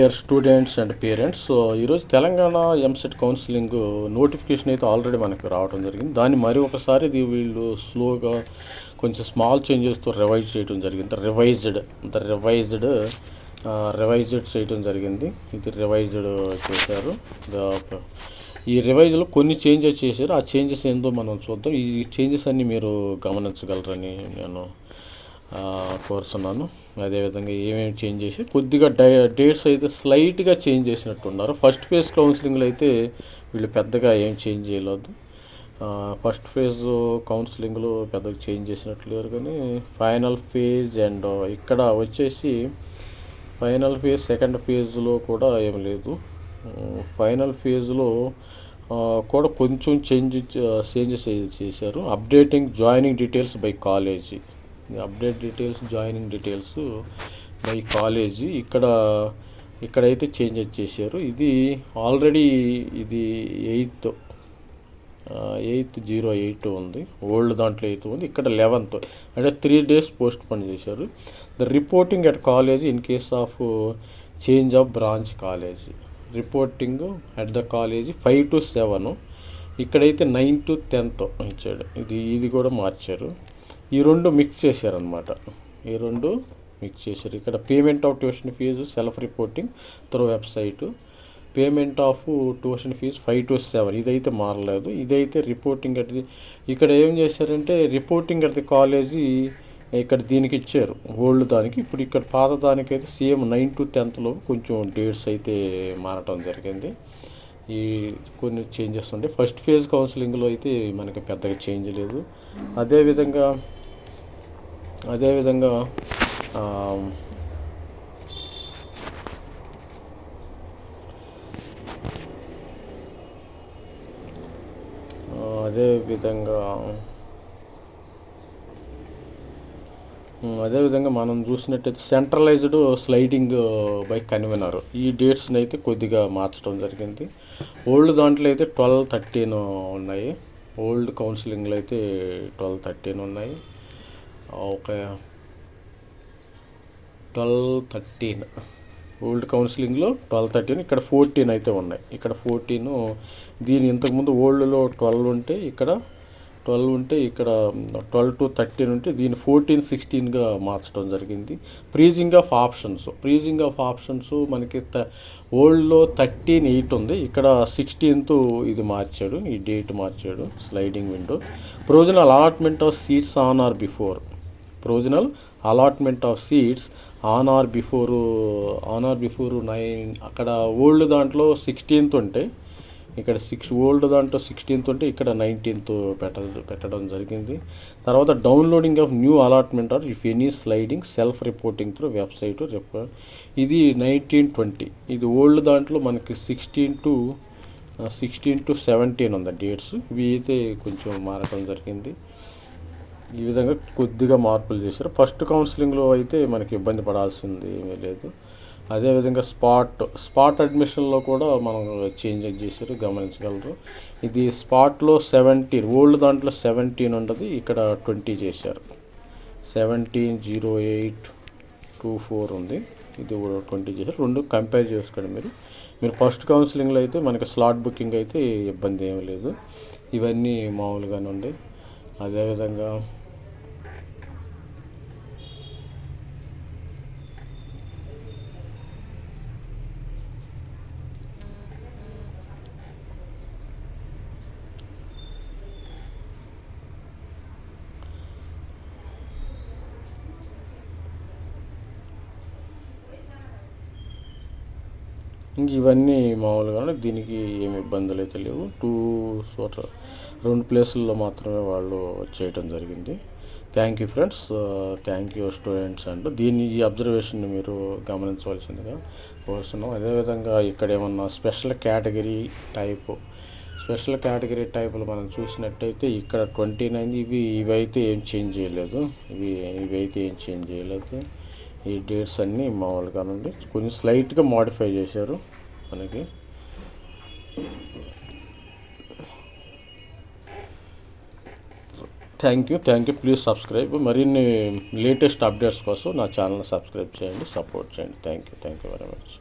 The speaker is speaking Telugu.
Dear students and parents so ఈరోజు తెలంగాణ ఎంసెట్ కౌన్సిలింగ్ నోటిఫికేషన్ అయితే ఆల్రెడీ మనకి రావడం జరిగింది. దాన్ని మరి ఒకసారి ఇది వీళ్ళు స్లోగా కొంచెం స్మాల్ చేంజెస్తో రివైజ్ చేయడం జరిగింది. రివైజ్డ్ ద రివైజ్డ్ రివైజ్డ్ చేయడం జరిగింది. ఇది రివైజ్డ్ చేశారు. ఈ రివైజ్లో కొన్ని చేంజెస్ చేశారు. ఆ చేంజెస్ ఏందో మనం చూద్దాం. ఈ చేంజెస్ అన్నీ మీరు గమనించగలరని నేను కోరుతున్నాను. అదేవిధంగా ఏమేమి చేంజ్ చేసి కొద్దిగా డై డేట్స్ అయితే స్లైట్గా చేంజ్ చేసినట్టున్నారు. ఫస్ట్ ఫేజ్ కౌన్సిలింగ్లో అయితే వీళ్ళు పెద్దగా ఏం చేంజ్ చేయలేదు. ఫస్ట్ ఫేజ్ కౌన్సిలింగ్లో పెద్దగా చేంజ్ చేసినట్లు లేరు కానీ ఫైనల్ ఫేజ్ అండ్ ఇక్కడ వచ్చేసి ఫైనల్ ఫేజ్ సెకండ్ ఫేజ్లో కూడా ఏం లేదు. ఫైనల్ ఫేజ్లో కూడా కొంచెం చేంజ్ చేంజెస్ చేశారు. Updating joining details by college. Update details joining details by college ఇక్కడ ఇక్కడైతే చేంజ్ చేశారు. ఇది ఆల్రెడీ ఇది ఎయిత్ ఎయిత్ జీరో ఎయిట్ ఉంది. ఓల్డ్ దాంట్లో ఎయిత్ ఉంది. ఇక్కడ లెవెన్త్ అంటే త్రీ డేస్ పోస్ట్ పోన్ చేశారు the reporting at college in case of change of branch college reporting at the college five to seven ఇక్కడైతే నైన్ టు టెన్త్ ఇచ్చాడు. ఇది ఇది కూడా మార్చారు. ఈ రెండు మిక్స్ చేశారనమాట ఈ రెండు మిక్స్ చేశారు. ఇక్కడ payment of tuition fee self reporting through website payment of tuition fee five to seven ఇదైతే మారలేదు. ఇదైతే రిపోర్టింగ్ అట్ ది ఇక్కడ ఏం చేశారంటే రిపోర్టింగ్ అట్ ది కాలేజీ ఇక్కడ దీనికి ఇచ్చారు. ఓల్డ్ దానికి. ఇప్పుడు ఇక్కడ పాత దానికైతే సేమ్ నైన్ టు టెన్త్లో కొంచెం డేట్స్ అయితే మారటం జరిగింది. ఈ కొన్ని చేంజెస్ ఉంటాయి ఫస్ట్ ఫేజ్ కౌన్సిలింగ్లో అయితే మనకి పెద్దగా చేంజ్ లేదు. అదేవిధంగా అదేవిధంగా అదే విధంగా అదేవిధంగా అదేవిధంగా మనం చూసినట్టయితే సెంట్రలైజ్డ్ స్లైడింగ్ బై కన్వీనర్. ఈ డేట్స్ని అయితే కొద్దిగా మార్చడం జరిగింది. ఓల్డ్ దాంట్లో అయితే ట్వెల్వ్ థర్టీన్ ఉన్నాయి. ఓల్డ్ కౌన్సిలింగ్లో అయితే ట్వెల్వ్ థర్టీన్ ఉన్నాయి. ఒక ట్వెల్వ్ థర్టీన్. ఓల్డ్ కౌన్సిలింగ్లో ట్వెల్వ్ థర్టీన్ ఇక్కడ ఫోర్టీన్ అయితే ఉన్నాయి. ఇక్కడ ఫోర్టీన్ దీని ఇంతకుముందు ఓల్డ్లో ట్వెల్వ్ ఉంటే ఇక్కడ ట్వెల్వ్ ఉంటే ఇక్కడ ట్వెల్వ్ టు థర్టీన్ ఉంటే దీన్ని ఫోర్టీన్ సిక్స్టీన్గా మార్చడం జరిగింది. Freezing of options freezing of options మనకి త ఓల్డ్లో థర్టీన్ ఎయిట్ ఉంది. ఇక్కడ సిక్స్టీన్త్ ఇది మార్చాడు ఈ డేట్ మార్చాడు sliding window. Provisional allotment of seats on or before. Provisional allotment of seats on or before on or before nine అక్కడ ఓల్డ్ దాంట్లో సిక్స్టీన్త్ ఉంటే ఇక్కడ సిక్స్ ఓల్డ్ దాంట్లో సిక్స్టీన్త్ ఉంటే ఇక్కడ నైన్టీన్త్ పెట్ట పెట్టడం జరిగింది. తర్వాత downloading of new allotment or if any sliding self reporting through website ఇది నైన్టీన్ ట్వంటీ. ఇది ఓల్డ్ దాంట్లో మనకి sixteen to sixteen to seventeen ఉంది డేట్స్. ఇవి అయితే కొంచెం మారడం జరిగింది. ఈ విధంగా కొద్దిగా మార్పులు చేశారు. ఫస్ట్ కౌన్సిలింగ్లో అయితే మనకి ఇబ్బంది పడాల్సింది ఏమీ లేదు. అదేవిధంగా స్పాట్ స్పాట్ అడ్మిషన్లో కూడా మనం చేంజెస్ చేశారు గమనించగలరు. ఇది స్పాట్లో సెవెంటీన్ ఓల్డ్ దాంట్లో సెవెంటీన్ ఉండదు ఇక్కడ ట్వంటీ చేశారు. Seventeen zero eight two four ఉంది. ఇది ట్వంటీ చేశారు. రెండు కంపేర్ చేసుకోండి మీరు. మీరు ఫస్ట్ కౌన్సిలింగ్లో అయితే మనకి స్లాట్ బుకింగ్ అయితే ఇబ్బంది ఏమీ లేదు. ఇవన్నీ మామూలుగానే ఉంది. అదేవిధంగా ఇంక ఇవన్నీ మామూలుగానే దీనికి ఏమి ఇబ్బందులు అయితే లేవు. టూ చోట రెండు ప్లేసుల్లో మాత్రమే వాళ్ళు చేయటం జరిగింది. Thank you friends thank you students and దీన్ని ఈ అబ్జర్వేషన్ని మీరు గమనించవలసిందిగా కోరుతున్నాం అదేవిధంగా ఇక్కడ ఏమన్నా special category type special category టైపులు మనం చూసినట్టయితే ఇక్కడ ట్వంటీ నైన్ ఇవి ఇవైతే ఏం చేంజ్ చేయలేదు. ఇవి ఇవైతే ఏం చేంజ్ చేయలేదు. ఈ డేట్స్ అన్నీ మామూలుగా నుండి కొంచెం స్లైట్గా మాడిఫై చేశారు మనకి. Thank you thank you. Please subscribe. మరిన్ని లేటెస్ట్ అప్డేట్స్ కోసం నా ఛానల్ సబ్స్క్రైబ్ చేయండి సపోర్ట్ చేయండి. Thank you thank you very much.